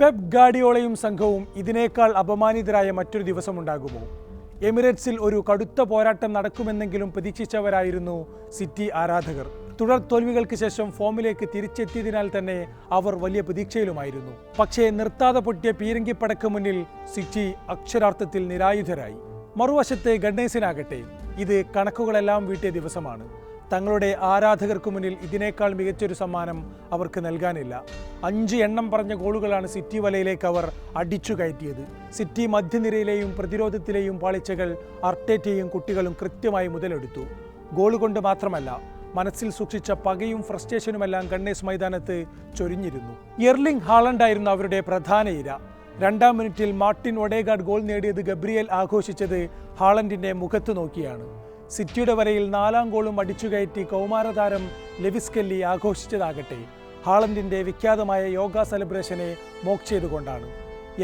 Pep ഗാഡിയോളയും സംഘവും ഇതിനേക്കാൾ അപമാനിതരായ മറ്റൊരു ദിവസമുണ്ടാകുമോ? എമിറേറ്റ്സിൽ ഒരു കടുത്ത പോരാട്ടം നടക്കുമെന്നെങ്കിലും പ്രതീക്ഷിച്ചവരായിരുന്നു സിറ്റി ആരാധകർ. തുടർ തോൽവികൾക്ക് ശേഷം ഫോമിലേക്ക് തിരിച്ചെത്തിയതിനാൽ തന്നെ അവർ വലിയ പ്രതീക്ഷയിലുമായിരുന്നു. പക്ഷേ നിർത്താതെ പൊട്ടിയ പീരങ്കിപ്പടക്ക് മുന്നിൽ സിറ്റി അക്ഷരാർത്ഥത്തിൽ നിരായുധരായി. മറുവശത്തെ ഗണ്ണേഴ്സിനാകട്ടെ ഇത് കണക്കുകളെല്ലാം വീട്ടിയ ദിവസമാണ്. തങ്ങളുടെ ആരാധകർക്ക് മുന്നിൽ ഇതിനേക്കാൾ മികച്ചൊരു സമ്മാനം അവർക്ക് നൽകാനില്ല. അഞ്ച് എണ്ണം പറഞ്ഞ ഗോളുകളാണ് സിറ്റി വലയിലേക്ക് അവർ അടിച്ചു കയറ്റിയത്. സിറ്റി മധ്യനിരയിലെയും പ്രതിരോധത്തിലെയും പാളിച്ചകൾ അർട്ടേറ്റയും കുട്ടികളും കൃത്യമായി മുതലെടുത്തു. ഗോൾ കൊണ്ട് മാത്രമല്ല മനസ്സിൽ സൂക്ഷിച്ച പകയും ഫ്രസ്ട്രേഷനുമെല്ലാം ഗണ്ണേഴ്സ് മൈതാനത്ത് ചൊരിഞ്ഞിരുന്നു. എർലിംഗ് ഹാളണ്ടായിരുന്നു അവരുടെ പ്രധാന ഇര. രണ്ടാം മിനിറ്റിൽ മാർട്ടിൻ ഒഡേഗാർഡ് ഗോൾ നേടിയത് ഗബ്രിയേൽ ആഘോഷിച്ചത് ഹാളണ്ടിന്റെ മുഖത്ത് നോക്കിയാണ്. സിറ്റിയുടെ വരയിൽ നാലാം ഗോളും അടിച്ചുകയറ്റി കൗമാരതാരം ലെവിസ് കെല്ലി ആഘോഷിച്ചതാകട്ടെ. ഹാളന്റിന്റെ വിഖ്യാതമായ യോഗ സെലിബ്രേഷനെ മോക്ക് ചെയ്തുകൊണ്ടാണ്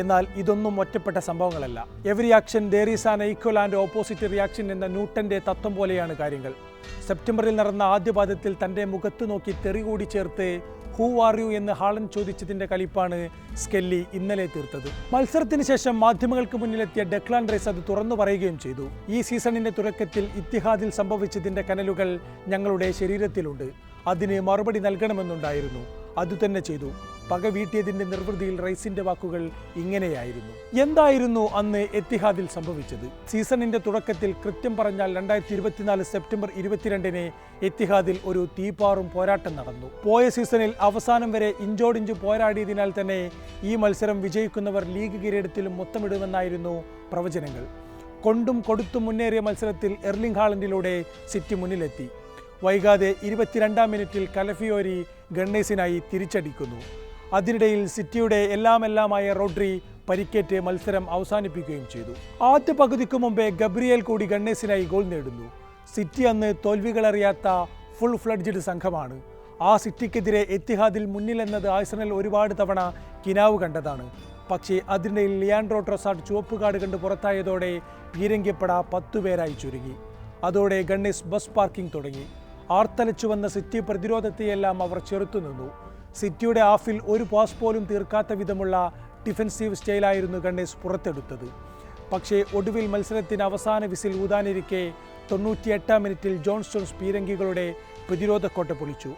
എന്നാൽ ഇതൊന്നും ഒറ്റപ്പെട്ട സംഭവങ്ങളല്ല. Every action there is an equal and opposite reaction എന്ന ന്യൂട്ടന്റെ തത്വം പോലെയാണ് കാര്യങ്ങൾ. സെപ്റ്റംബറിൽ നടന്ന ആദ്യ പാദത്തിൽ തന്റെ മുഖത്ത് നോക്കി തെറി കൂടി ചേർത്ത് ഹൂ ആർ യു എന്ന് ഹാളൻ ചോദിച്ചതിന്റെ കലിപ്പാണ് സ്കെല്ലി ഇന്നലെ തീർത്തത്. മത്സരത്തിന് ശേഷം മാധ്യമങ്ങൾക്ക് മുന്നിലെത്തിയ ഡെക്ലാൻ റേസ് അത് തുറന്നു പറയുകയും ചെയ്തു. ഈ സീസണിന്റെ തുടക്കത്തിൽ ഇത്തിഹാദിൽ സംഭവിച്ചതിന്റെ കനലുകൾ ഞങ്ങളുടെ ശരീരത്തിലുണ്ട്. അതിന് മറുപടി നൽകണമെന്നുണ്ടായിരുന്നു. അതുതന്നെ ചെയ്തു. പക വീട്ടിയതിന്റെ നിർവൃതിയിൽ റൈസിന്റെ വാക്കുകൾ ഇങ്ങനെയായിരുന്നു. എന്തായിരുന്നു അന്ന് എത്തിഹാദിൽ സംഭവിച്ചത്? സീസണിന്റെ തുടക്കത്തിൽ കൃത്യം പറഞ്ഞാൽ രണ്ടായിരത്തി ഇരുപത്തിനാല് സെപ്റ്റംബർ ഇരുപത്തിരണ്ടിന് എത്തിഹാദിൽ ഒരു തീപ്പാറും പോരാട്ടം നടന്നു. പോയ സീസണിൽ അവസാനം വരെ ഇഞ്ചോടിഞ്ച് പോരാടിയതിനാൽ തന്നെ ഈ മത്സരം വിജയിക്കുന്നവർ ലീഗ് കിരീടത്തിലും മൊത്തമിടുമെന്നായിരുന്നു പ്രവചനങ്ങൾ. കൊണ്ടും കൊടുത്തും മുന്നേറിയ മത്സരത്തിൽ എർലിംഗ് ഹാളൻഡിലൂടെ സിറ്റി മുന്നിലെത്തി. വൈകാതെ ഇരുപത്തിരണ്ടാം മിനിറ്റിൽ കലഫിയോരി ഗണ്ണേസിനായി തിരിച്ചടിക്കുന്നു. അതിനിടയിൽ സിറ്റിയുടെ എല്ലാമെല്ലാമായ റോഡ്രി പരിക്കേറ്റ് മത്സരം അവസാനിപ്പിക്കുകയും ചെയ്തു. ആദ്യ പകുതിക്ക് മുമ്പേ ഗബ്രിയേൽ കൂടി ഗണ്ണേസിനായി ഗോൾ നേടുന്നു. സിറ്റി അന്ന് തോൽവികളറിയാത്ത ഫുൾ ഫ്ലഡ്ജഡ് സംഘമാണ്. ആ സിറ്റിക്കെതിരെ എത്തിഹാദിൽ മുന്നിലെന്നത് ആഴ്സണൽ ഒരുപാട് തവണ കിനാവ് കണ്ടതാണ്. പക്ഷേ അതിനിടയിൽ ലിയാൻഡ്രോ ട്രൊസാഡ് ചുവപ്പ് കാർഡ് കണ്ട് പുറത്തായതോടെ പീരങ്കിപ്പട പത്തുപേരായി ചുരുങ്ങി. അതോടെ ഗണ്ണേസ് ബസ് പാർക്കിംഗ് തുടങ്ങി. ആർത്തലച്ചു വന്ന സിറ്റി പ്രതിരോധത്തെയെല്ലാം അവർ ചെറുത്തുനിന്നു സിറ്റിയുടെ ഹാഫിൽ ഒരു പാസ് പോലും തീർക്കാത്ത വിധമുള്ള ഡിഫൻസീവ് സ്റ്റൈലായിരുന്നു ഗണേശ് പുറത്തെടുത്തത്. പക്ഷേ ഒടുവിൽ മത്സരത്തിന് അവസാന വിസിൽ ഊതാനിരിക്കെ തൊണ്ണൂറ്റിയെട്ടാം മിനിറ്റിൽ ജോൺസ്റ്റോൺസ് പീരങ്കികളുടെ പ്രതിരോധക്കോട്ട പൊളിച്ചു.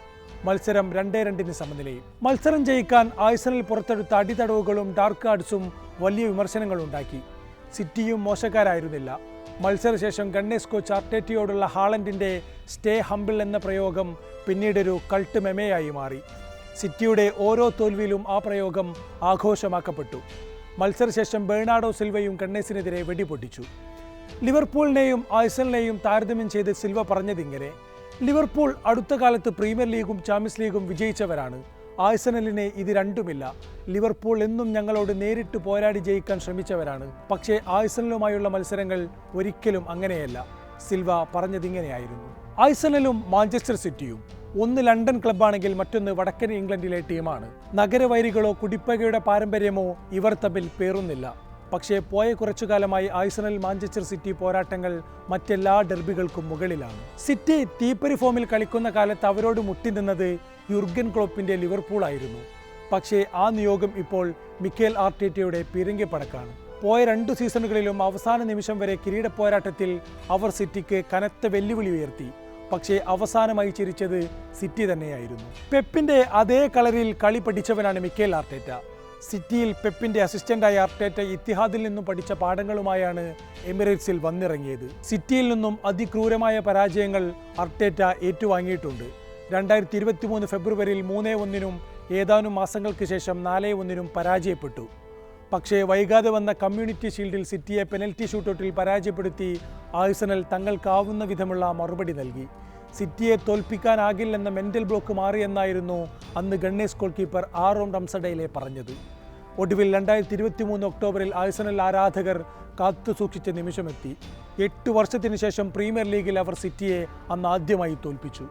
മത്സരം രണ്ടേ രണ്ടിന് സമനിലയിൽ. മത്സരം ജയിക്കാൻ ആഴ്സണൽ പുറത്തെടുത്ത അടിതടവുകളും ഡാർക്ക് കാർഡ്സും വലിയ വിമർശനങ്ങളുണ്ടാക്കി സിറ്റിയും മോശക്കാരായിരുന്നില്ല. മത്സരശേഷം ഗണ്ണേസ് കോച്ച് അർട്ടേറ്റിയോടുള്ള ഹാളൻഡിന്റെ സ്റ്റേ ഹംബിൾ എന്ന പ്രയോഗം പിന്നീടൊരു കൾട്ട് മെമയായി മാറി. സിറ്റിയുടെ ഓരോ തോൽവിയിലും ആ പ്രയോഗം ആഘോഷമാക്കപ്പെട്ടു. മത്സരശേഷം ബേണാഡോ സിൽവയും കണ്ണേസിനെതിരെ വെടിപൊട്ടിച്ചു. ലിവർപൂളിനെയും ആഴ്സണലിനെയും താരതമ്യം ചെയ്ത് സിൽവ പറഞ്ഞതിങ്ങനെ ലിവർപൂൾ അടുത്ത കാലത്ത് പ്രീമിയർ ലീഗും ചാമ്പ്യൻസ് ലീഗും വിജയിച്ചവരാണ്. ആഴ്സണലിനെ ഇത് രണ്ടുമില്ല. ലിവർപൂൾ എന്നും ഞങ്ങളോട് നേരിട്ട് പോരാടി ജയിക്കാൻ ശ്രമിച്ചവരാണ്. പക്ഷേ ആഴ്സണലുമായുള്ള മത്സരങ്ങൾ ഒരിക്കലും അങ്ങനെയല്ല. സിൽവ പറഞ്ഞതിങ്ങനെയായിരുന്നു. ആഴ്സണലും മാഞ്ചസ്റ്റർ സിറ്റിയും ഒന്ന് ലണ്ടൻ ക്ലബ്ബാണെങ്കിൽ മറ്റൊന്ന് വടക്കൻ ഇംഗ്ലണ്ടിലെ ടീമാണ്. നഗരവൈരികളോ കുടിപ്പകയുടെ പാരമ്പര്യമോ ഇവർ തമ്മിൽ പേറുന്നില്ല. പക്ഷേ പോയ കുറച്ചു കാലമായി ആഴ്സണൽ മാഞ്ചസ്റ്റർ സിറ്റി പോരാട്ടങ്ങൾ മറ്റെല്ലാ ഡെർബികൾക്കും മുകളിലാണ്. സിറ്റി തീപ്പരി ഫോമിൽ കളിക്കുന്ന കാലത്ത് അവരോട് മുട്ടി നിന്നത് യുർഗൻ ക്ലോപ്പിന്റെ ലിവർപൂൾ ആയിരുന്നു പക്ഷേ ആ നിയോഗം ഇപ്പോൾ മിക്കേൽ ആർട്ടേറ്റയുടെ പീരങ്കിപ്പടക്കാണ് പോയ രണ്ടു സീസണുകളിലും അവസാന നിമിഷം വരെ കിരീട പോരാട്ടത്തിൽ അവർ സിറ്റിക്ക് കനത്ത വെല്ലുവിളി ഉയർത്തി. പക്ഷേ അവസാനമായി ചിരിച്ചത് സിറ്റി തന്നെയായിരുന്നു. പെപ്പിന്റെ അതേ കളറിൽ കളി പഠിച്ചവനാണ് മിക്കേൽ ആർട്ടേറ്റ. സിറ്റിയിൽ പെപ്പിന്റെ അസിസ്റ്റന്റായ ആർട്ടേറ്റ ഇത്തിഹാദിൽ നിന്നും പഠിച്ച പാഠങ്ങളുമായാണ് എമിറേറ്റ്സിൽ വന്നിറങ്ങിയത്. സിറ്റിയിൽ നിന്നും അതിക്രൂരമായ പരാജയങ്ങൾ അർട്ടേറ്റ ഏറ്റുവാങ്ങിയിട്ടുണ്ട്. രണ്ടായിരത്തി ഇരുപത്തി മൂന്ന് ഫെബ്രുവരിയിൽ മൂന്നേ ഒന്നിനും ഏതാനും മാസങ്ങൾക്ക് ശേഷം നാലേ ഒന്നിനും പരാജയപ്പെട്ടു. പക്ഷേ വൈകാതെ വന്ന കമ്മ്യൂണിറ്റി ഷീൽഡിൽ സിറ്റിയെ പെനൽറ്റി ഷൂട്ടൗട്ടിൽ പരാജയപ്പെടുത്തി ആഴ്സണൽ തങ്ങൾക്കാവുന്ന വിധമുള്ള മറുപടി നൽകി. സിറ്റിയെ തോൽപ്പിക്കാനാകില്ലെന്ന മെന്റൽ ബ്ലോക്ക് മാറിയെന്നായിരുന്നു അന്ന് ഗണ്ണേസ് ഗോൾ കീപ്പർ ആറോൺ റംസഡയിലെ പറഞ്ഞത്. ഒടുവിൽ രണ്ടായിരത്തി ഇരുപത്തി മൂന്ന് ഒക്ടോബറിൽ ആഴ്സണൽ ആരാധകർ കാത്തു സൂക്ഷിച്ച നിമിഷമെത്തി. എട്ട് വർഷത്തിനു ശേഷം പ്രീമിയർ ലീഗിൽ അവർ സിറ്റിയെ അന്ന് ആദ്യമായി തോൽപ്പിച്ചു.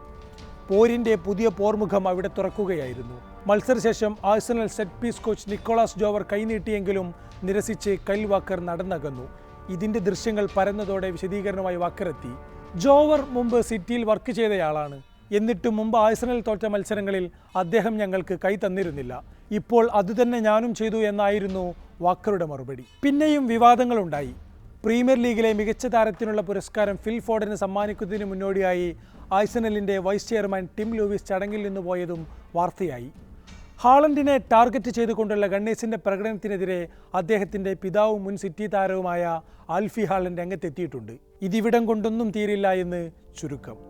പോരിന്റെ പുതിയ പോർമുഖം അവിടെ തുറക്കുകയായിരുന്നു. മത്സരശേഷം Arsenal set piece coach Nicolas Jover കൈനീട്ടിയെങ്കിലും നിരസിച്ച് കൈൽ വാക്കർ നടന്നകന്നു. ഇതിന്റെ ദൃശ്യങ്ങൾ പരന്നതോടെ വിശദീകരണമായി വാക്കറെത്തി. ജോവർ മുമ്പ് സിറ്റിയിൽ വർക്ക് ചെയ്തയാളാണ്. എന്നിട്ടും മുമ്പ് ആഴ്സണൽ തോറ്റ മത്സരങ്ങളിൽ അദ്ദേഹം ഞങ്ങൾക്ക് കൈ തന്നിരുന്നില്ല. ഇപ്പോൾ അതുതന്നെ ഞാനും ചെയ്തു എന്നായിരുന്നു വാക്കറുടെ മറുപടി. പിന്നെയും വിവാദങ്ങളുണ്ടായി. പ്രീമിയർ ലീഗിലെ മികച്ച താരത്തിനുള്ള പുരസ്കാരം ഫിൽ ഫോർഡിന് സമ്മാനിക്കുന്നതിന് മുന്നോടിയായി ആഴ്സണലിന്റെ വൈസ് ചെയർമാൻ ടിം ലൂവിസ് ചടങ്ങിൽ നിന്ന് പോയതും വാർത്തയായി. ഹാളണ്ടിനെ ടാർഗറ്റ് ചെയ്തുകൊണ്ടുള്ള ഗണ്ണേസിന്റെ പ്രകടനത്തിനെതിരെ അദ്ദേഹത്തിന്റെ പിതാവും മുൻ സിറ്റി താരവുമായ ആൽഫി ഹാളൻ രംഗത്തെത്തിയിട്ടുണ്ട്. ഇതിവിടം കൊണ്ടൊന്നും തീരില്ല എന്ന് ചുരുക്കം.